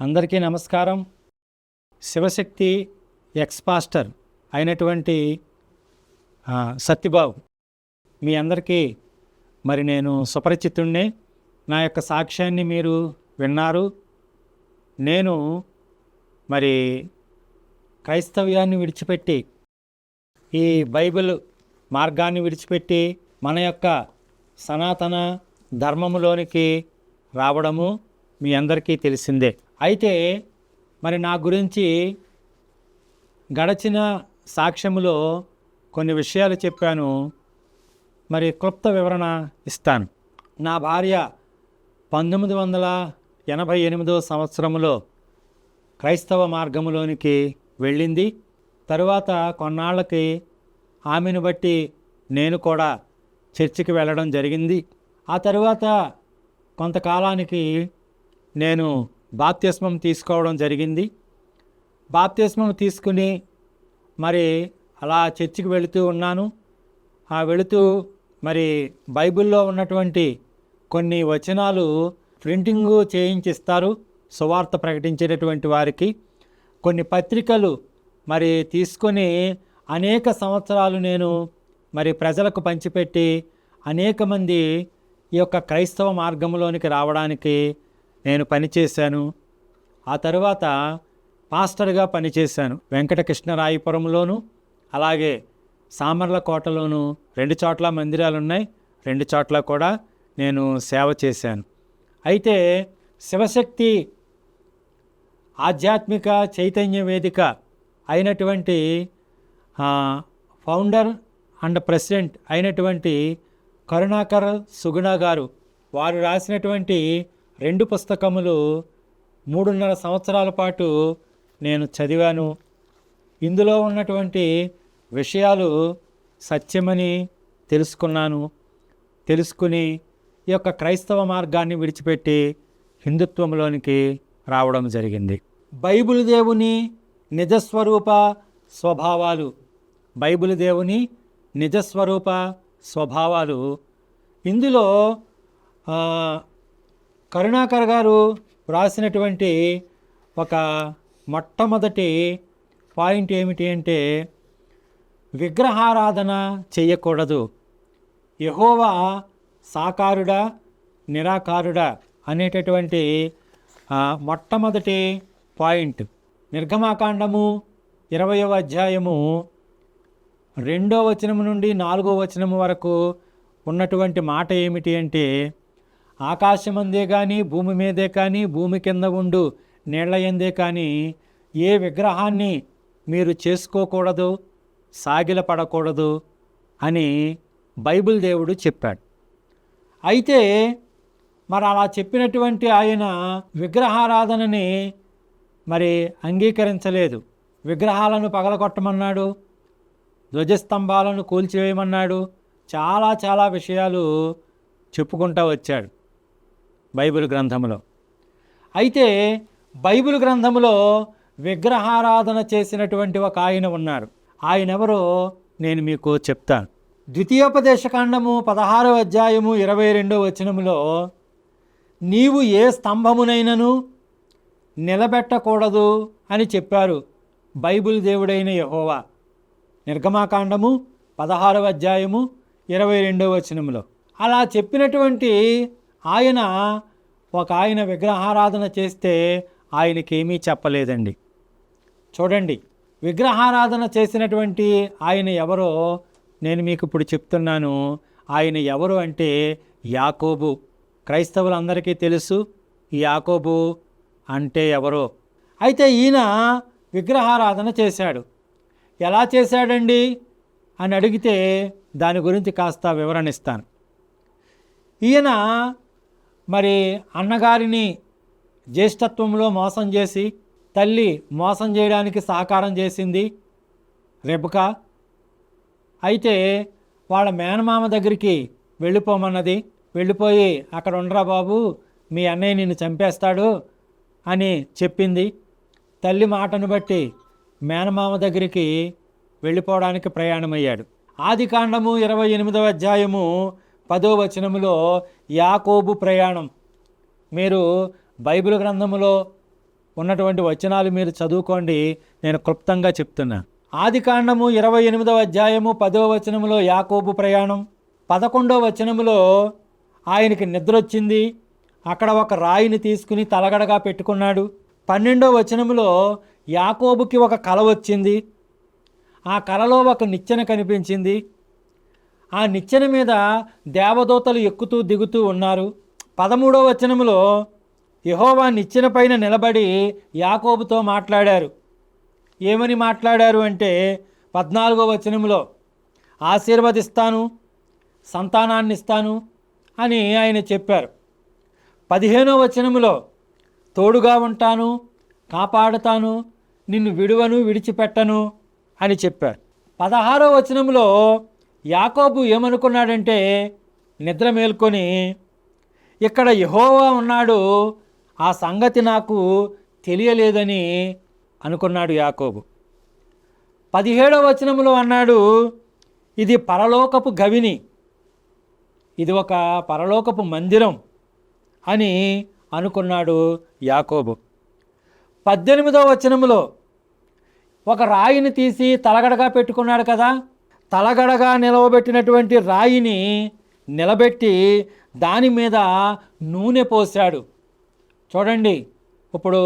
అందరికీ నమస్కారం. Shivashakti X pastor అయినటువంటి సత్యబాబు. మీ అందరికీ మరి నేను సుపరిచితుణ్ణే. నా యొక్క సాక్ష్యాన్ని మీరు విన్నారు. నేను మరి క్రైస్తవ్యాన్ని విడిచిపెట్టి ఈ బైబిల్ మార్గాన్ని విడిచిపెట్టి మన యొక్క సనాతన ధర్మములోనికి రావడము మీ అందరికీ తెలిసిందే. అయితే మరి నా గురించి గడచిన సాక్ష్యములో కొన్ని విషయాలు చెప్పాను. మరి క్లుప్త వివరణ ఇస్తాను. నా భార్య పంతొమ్మిది వందల ఎనభై ఎనిమిదో సంవత్సరంలో క్రైస్తవ మార్గములోనికి వెళ్ళింది. తరువాత కొన్నాళ్ళకి ఆమెను బట్టి నేను కూడా చర్చికి వెళ్ళడం జరిగింది. ఆ తరువాత కొంతకాలానికి నేను బాప్తిస్మం తీసుకోవడం జరిగింది. బాప్తిస్మం తీసుకుని మరి అలా చర్చికి వెళుతూ ఉన్నాను. ఆ వెళుతూ మరి బైబిల్లో ఉన్నటువంటి కొన్ని వచనాలు ప్రింటింగు చేయించిస్తారు. సువార్త ప్రకటించేటటువంటి వారికి కొన్ని పత్రికలు మరి తీసుకొని అనేక సంవత్సరాలు నేను మరి ప్రజలకు పంచిపెట్టి అనేక మంది ఈ యొక్క క్రైస్తవ మార్గంలోనికి రావడానికి నేను పనిచేశాను ఆ తరువాత పాస్టర్గా పనిచేశాను వెంకటకృష్ణరాయపురంలోను అలాగే సామర్లకోటలోను రెండు చోట్ల మందిరాలు ఉన్నాయి రెండు చోట్ల కూడా నేను సేవ చేశాను. అయితే శివశక్తి ఆధ్యాత్మిక చైతన్య వేదిక అయినటువంటి ఫౌండర్ అండ్ ప్రెసిడెంట్ అయినటువంటి కరుణాకర్ సుగుణ గారు వారు రాసినటువంటి రెండు పుస్తకములు మూడున్నర సంవత్సరాల పాటు నేను చదివాను. ఇందులో ఉన్నటువంటి విషయాలు సత్యమని తెలుసుకున్నాను. తెలుసుకుని ఈ యొక్క క్రైస్తవ మార్గాన్ని విడిచిపెట్టి హిందుత్వంలోనికి రావడం జరిగింది. బైబిల్ దేవుని నిజస్వరూప స్వభావాలు. బైబిల్ దేవుని నిజస్వరూప స్వభావాలు. ఇందులో కరుణాకర్ గారు వ్రాసినటువంటి ఒక మొట్టమొదటి పాయింట్ ఏమిటి అంటే విగ్రహారాధన చేయకూడదు. యహోవా సాకారుడా నిరాకారుడా అనేటటువంటి మొట్టమొదటి పాయింట్. నిర్గమాకాండము ఇరవయవ అధ్యాయము రెండో వచనము నుండి నాలుగో వచనము వరకు ఉన్నటువంటి మాట ఏమిటి అంటే ఆకాశమందే కానీ భూమి మీదే కానీ భూమి కింద ఉండు నీళ్ళ ఎందే కానీ ఏ విగ్రహాన్ని మీరు చేసుకోకూడదు సాగిలపడకూడదు అని బైబిల్ దేవుడు చెప్పాడు. అయితే మరి అలా చెప్పినటువంటి ఆయన విగ్రహారాధనని మరి అంగీకరించలేదు. విగ్రహాలను పగలగొట్టమన్నాడు ధ్వజస్తంభాలను కూల్చివేయమన్నాడు చాలా చాలా విషయాలు చెప్పుకుంటూ వచ్చాడు. బైబిల్ గ్రంథంలో అయితే బైబిల్ గ్రంథంలో విగ్రహారాధన చేసినటువంటి ఒక ఆయన ఉన్నారు. ఆయన ఎవరో నేను మీకు చెప్తాను. ద్వితీయోపదేశకాండము పదహారో అధ్యాయము ఇరవై రెండో వచనములో నీవు ఏ స్తంభమునైనను నిలబెట్టకూడదు అని చెప్పారు బైబిల్ దేవుడైన యహోవా. నిర్గమాకాండము పదహారవ అధ్యాయము ఇరవై రెండవ వచనంలో అలా చెప్పినటువంటి ఆయన ఒక ఆయన విగ్రహారాధన చేస్తే ఆయనకేమీ చెప్పలేదండి. చూడండి విగ్రహారాధన చేసినటువంటి ఆయన ఎవరో నేను మీకు ఇప్పుడు చెప్తున్నాను. ఆయన ఎవరు అంటే యాకోబు. క్రైస్తవులందరికీ తెలుసు యాకోబు అంటే ఎవరో. అయితే ఈయన విగ్రహారాధన చేశాడు. ఎలా చేశాడండి? అని అడిగితే దాని గురించి కాస్త వివరణ ఇస్తాను. ఈయన మరి అన్నగారిని జ్యేష్ఠత్వంలో మోసం చేసి తల్లి మోసం చేయడానికి సహకారం చేసింది రెబక అయితే వాళ్ళ మేనమామ దగ్గరికి వెళ్ళిపోమన్నది. వెళ్ళిపోయి అక్కడ ఉండరా బాబు మీ అన్నయ్య నిన్ను చంపేస్తాడు అని చెప్పింది. తల్లి మాటను బట్టి మేనమామ దగ్గరికి వెళ్ళిపోవడానికి ప్రయాణమయ్యాడు. ఆది కాండము ఇరవై ఎనిమిదవ అధ్యాయము పదో వచనములో యాకోబు ప్రయాణం. మీరు బైబిల్ గ్రంథములో ఉన్నటువంటి వచనాలు మీరు చదువుకోండి నేను క్లుప్తంగా చెప్తున్నా. ఆది కాండము ఇరవై ఎనిమిదవ అధ్యాయము పదో వచనములో యాకోబు ప్రయాణం. పదకొండవ వచనములో ఆయనకి నిద్ర వచ్చింది అక్కడ ఒక రాయిని తీసుకుని తలగడగా పెట్టుకున్నాడు. పన్నెండో వచనములో యాకోబుకి ఒక కల వచ్చింది. ఆ కలలో ఒక నిచ్చెన కనిపించింది. ఆ నిచ్చెన మీద దేవదూతలు ఎక్కుతూ దిగుతూ ఉన్నారు. పదమూడవ వచనములో యహోవా నిచ్చెన పైన నిలబడి యాకోబుతో మాట్లాడారు. ఏమని మాట్లాడారు అంటే పద్నాలుగో వచనములో ఆశీర్వదిస్తాను సంతానాన్ని ఇస్తాను అని ఆయన చెప్పారు. పదిహేనో వచనములో తోడుగా ఉంటాను కాపాడుతాను నిన్ను విడువను విడిచిపెట్టను అని చెప్పారు. పదహారో వచనంలో యాకోబు ఏమనుకున్నాడంటే నిద్ర మేల్కొని ఇక్కడ యహోవా ఉన్నాడు ఆ సంగతి నాకు తెలియలేదని అనుకున్నాడు యాకోబు. పదిహేడవ వచనంలో అన్నాడు ఇది పరలోకపు గవిని ఇది ఒక పరలోకపు మందిరం అని అనుకున్నాడు యాకోబు. పద్దెనిమిదవ వచనములో ఒక రాయిని తీసి తలగడగా పెట్టుకున్నాడు కదా తలగడగా నిలవబెట్టినటువంటి రాయిని నిలబెట్టి దాని మీద నూనె పోశాడు. చూడండి ఇప్పుడు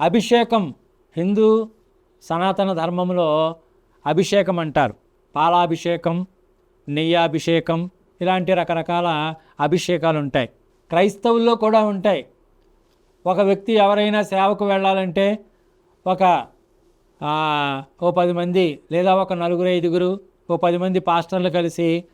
అభిషేకం హిందూ సనాతన ధర్మంలో అభిషేకం అంటారు. పాలాభిషేకం నెయ్యాభిషేకం ఇలాంటి రకరకాల అభిషేకాలు ఉంటాయి. క్రైస్తవుల్లో కూడా ఉంటాయి. ఒక వ్యక్తి ఎవరైనా సేవకు వెళ్ళాలంటే ఒక ఓ పది మంది లేదా ఒక నలుగురు ఐదుగురు ఓ పది మంది పాస్టర్లు కలిసి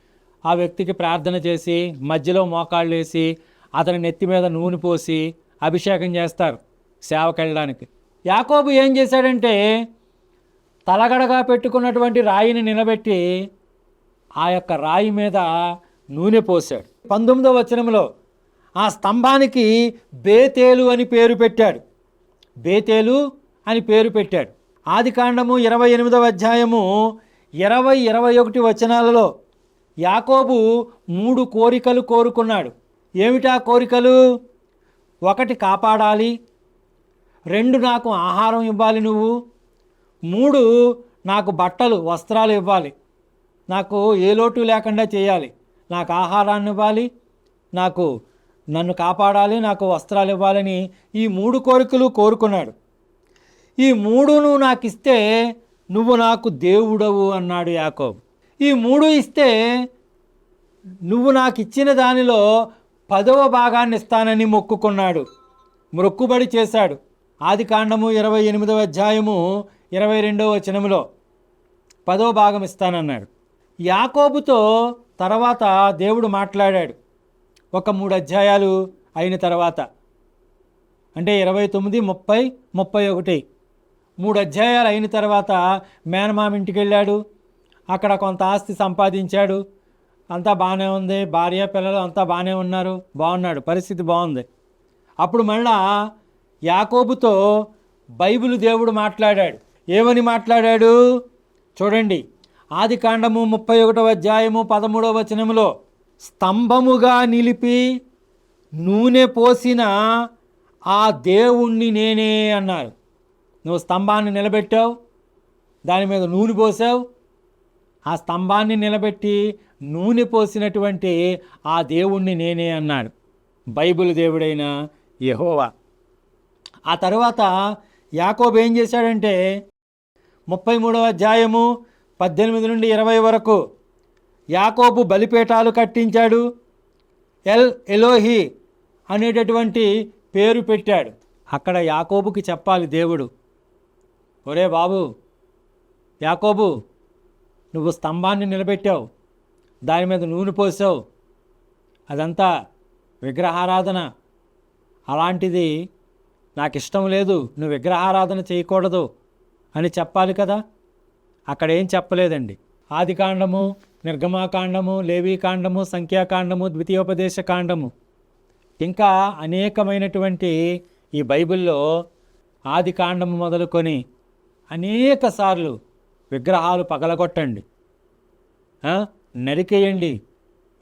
ఆ వ్యక్తికి ప్రార్థన చేసి మధ్యలో మోకాళ్ళు వేసి అతని నెత్తి మీద నూనె పోసి అభిషేకం చేస్తారు సేవకు వెళ్ళడానికి యాకోబు ఏం చేశాడంటే తలగడగా పెట్టుకున్నటువంటి రాయిని నిలబెట్టి ఆ యొక్క రాయి మీద నూనె పోశాడు. పంతొమ్మిదో వచనంలో ఆ స్తంభానికి బేతేలు అని పేరు పెట్టాడు. బేతేలు అని పేరు పెట్టాడు. ఆది కాండము ఇరవై ఎనిమిదవ అధ్యాయము ఇరవై ఇరవై ఒకటి వచనాలలో యాకోబు మూడు కోరికలు కోరుకున్నాడు. ఏమిటా కోరికలు? ఒకటి కాపాడాలి రెండు నాకు ఆహారం ఇవ్వాలి నువ్వు మూడు నాకు బట్టలు వస్త్రాలు ఇవ్వాలి నాకు ఏ లోటు లేకుండా చేయాలి నాకు ఆహారాన్ని ఇవ్వాలి నాకు నన్ను కాపాడాలి నాకు వస్త్రాలు ఇవ్వాలని ఈ మూడు కోరికలు కోరుకున్నాడు. ఈ మూడును నాకు ఇస్తే నువ్వు నాకు దేవుడవు అన్నాడు యాకోబ్. ఈ మూడు ఇస్తే నువ్వు నాకు ఇచ్చిన దానిలో పదవ భాగాన్ని ఇస్తానని మొక్కుకున్నాడు. మొక్కుబడి చేశాడు. ఆది కాండము ఇరవై ఎనిమిదవ అధ్యాయము ఇరవై రెండవ వచనములో పదో భాగం ఇస్తానన్నాడు. యాకోబుతో తర్వాత దేవుడు మాట్లాడాడు. ఒక మూడు అధ్యాయాలు అయిన తర్వాత. అంటే ఇరవై తొమ్మిది ముప్పై ముప్పై ఒకటి. మూడు అధ్యాయాలు అయిన తర్వాత మేనమామ ఇంటికి వెళ్ళాడు అక్కడ కొంత ఆస్తి సంపాదించాడు. అంతా బాగానే ఉంది. భార్య పిల్లలు అంతా బాగానే ఉన్నారు. బాగున్నాడు. పరిస్థితి బాగుంది. అప్పుడు మళ్ళా యాకోబుతో బైబిల్ దేవుడు మాట్లాడాడు. ఏమని మాట్లాడాడు? చూడండి. ఆది కాండము ముప్పై ఒకటవ అధ్యాయము పదమూడవ వచనములో స్తంభముగా నిలిపి నూనె పోసిన ఆ దేవుణ్ణి నేనే అన్నారు. నువ్వు స్తంభాన్ని నిలబెట్టావు దాని మీద నూనె పోసావు. ఆ స్తంభాన్ని నిలబెట్టి నూనె పోసినటువంటి ఆ దేవుణ్ణి నేనే అన్నాడు. బైబిల్ దేవుడైన యహోవా. ఆ తర్వాత యాకోబు ఏం చేశాడంటే ముప్పై మూడవ అధ్యాయము పద్దెనిమిది నుండి ఇరవై వరకు యాకోబు బలిపేటాలు కట్టించాడు ఎల్ ఎలోహి అనేటటువంటి పేరు పెట్టాడు. అక్కడ యాకోబుకి చెప్పాలి దేవుడు ఒరే బాబు యాకోబు నువ్వు స్తంభాన్ని నిలబెట్టావు దాని మీద నూనె పోసావు. అదంతా విగ్రహారాధన. అలాంటిది నాకు ఇష్టం లేదు నువ్వు విగ్రహారాధన చేయకూడదు అని చెప్పాలి కదా? అక్కడ ఏం చెప్పలేదండి. ఆదికాండము నిర్గమాకాండము లేవీకాండము సంఖ్యాకాండము ద్వితీయోపదేశ కాండము ఇంకా అనేకమైనటువంటి ఈ బైబిల్లో ఆది కాండము మొదలుకొని అనేక సార్లు విగ్రహాలు పగలగొట్టండి. నరికేయండి.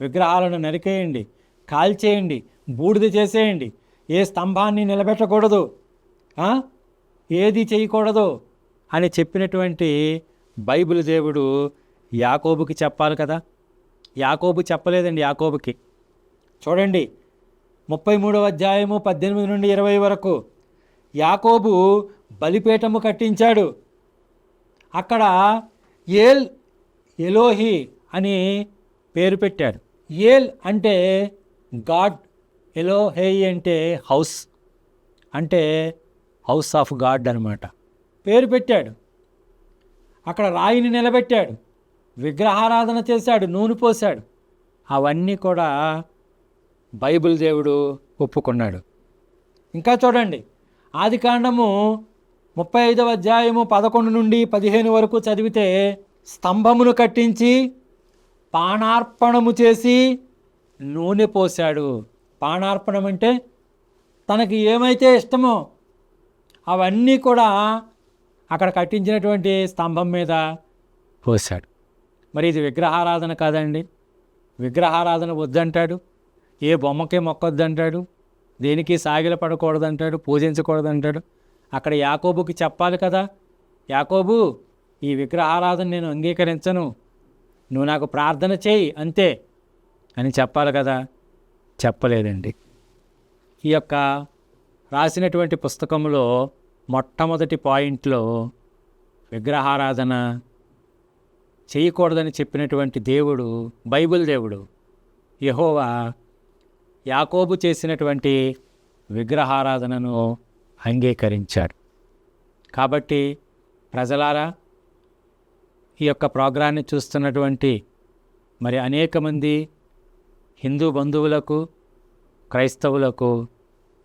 విగ్రహాలను నరికేయండి. కాల్చేయండి. బూడిద చేసేయండి. ఏ స్తంభాన్ని నిలబెట్టకూడదు. ఏది చేయకూడదు అని చెప్పినటువంటి బైబిల్ దేవుడు యాకోబుకి చెప్పాలి కదా? యాకోబు చెప్పలేదండి యాకోబుకి. చూడండి. ముప్పై మూడవ అధ్యాయము పద్దెనిమిది నుండి ఇరవై వరకు యాకోబు బలిపీఠము కట్టించాడు. అక్కడ ఏల్ ఎలోహి అని పేరు పెట్టాడు. ఏల్ అంటే గాడ్ ఎలోహేయి అంటే హౌస్ అంటే హౌస్ ఆఫ్ గాడ్ అనమాట పేరు పెట్టాడు. అక్కడ రాయిని నిలబెట్టాడు. విగ్రహారాధన చేశాడు నూనె పోశాడు. అవన్నీ కూడా బైబిల్ దేవుడు ఒప్పుకున్నాడు. ఇంకా చూడండి. ఆది కాండము ముప్పై ఐదవ అధ్యాయము పదకొండు నుండి పదిహేను వరకు చదివితే స్తంభమును కట్టించి పానార్పణము చేసి నూనె పోశాడు. పానార్పణం అంటే తనకి ఏమైతే ఇష్టమో అవన్నీ కూడా అక్కడ కట్టించినటువంటి స్తంభం మీద పోశాడు. మరి ఇది విగ్రహారాధన కాదండి. విగ్రహారాధన వద్దంటాడు. ఏ బొమ్మకే మొక్కొద్దంటాడు. దేనికి సాగిలపడకూడదంటాడు పూజించకూడదంటాడు? అక్కడ యాకోబుకి చెప్పాలి కదా. యాకోబు ఈ విగ్రహారాధన నేను అంగీకరించను. నువ్వు నాకు ప్రార్థన చేయి అంతే అని చెప్పాలి కదా. చెప్పలేదండి. ఈ యొక్క రాసినటువంటి పుస్తకంలో మొట్టమొదటి పాయింట్లో విగ్రహారాధన చేయకూడదని చెప్పినటువంటి దేవుడు బైబిల్ దేవుడు యహోవా యాకోబు చేసినటువంటి విగ్రహారాధనను అంగీకరించాడు. కాబట్టి ప్రజలారా ఈ యొక్క ప్రోగ్రాన్ని చూస్తున్నటువంటి మరి అనేక మంది హిందూ బంధువులకు క్రైస్తవులకు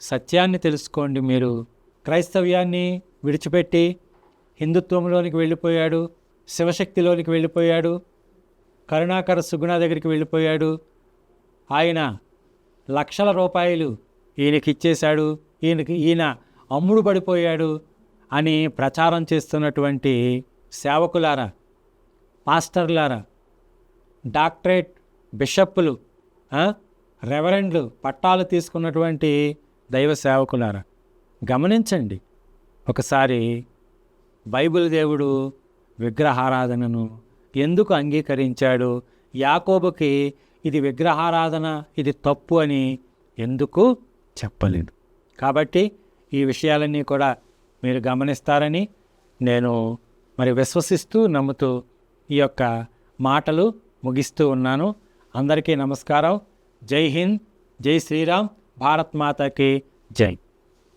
సత్యాన్ని తెలుసుకోండి మీరు. క్రైస్తవ్యాన్ని విడిచిపెట్టి హిందుత్వంలోనికి వెళ్ళిపోయాడు శివశక్తిలోనికి వెళ్ళిపోయాడు కరుణాకర సుగుణ దగ్గరికి వెళ్ళిపోయాడు. ఆయన లక్షల రూపాయలు ఈయనకి ఇచ్చేశాడు ఈయనకి ఈయన అమ్ముడు పడిపోయాడు అని ప్రచారం చేస్తున్నటువంటి సేవకులారా పాస్టర్లారా డాక్టరేట్ బిషప్పులు రెవరెండ్లు పట్టాలు తీసుకున్నటువంటి దైవ సేవకులారా గమనించండి. ఒకసారి బైబిల్ దేవుడు విగ్రహారాధనను ఎందుకు అంగీకరించాడు? యాకోబుకి ఇది విగ్రహారాధన ఇది తప్పు అని ఎందుకు చెప్పలేదు. కాబట్టి ఈ విషయాలన్నీ కూడా మీరు గమనిస్తారని నేను మరి విశ్వసిస్తూ నమ్ముతూ ఈ యొక్క మాటలు ముగిస్తూ ఉన్నాను. అందరికీ నమస్కారం. జై హింద్ జై శ్రీరామ్ భారత్ మాతకి జై.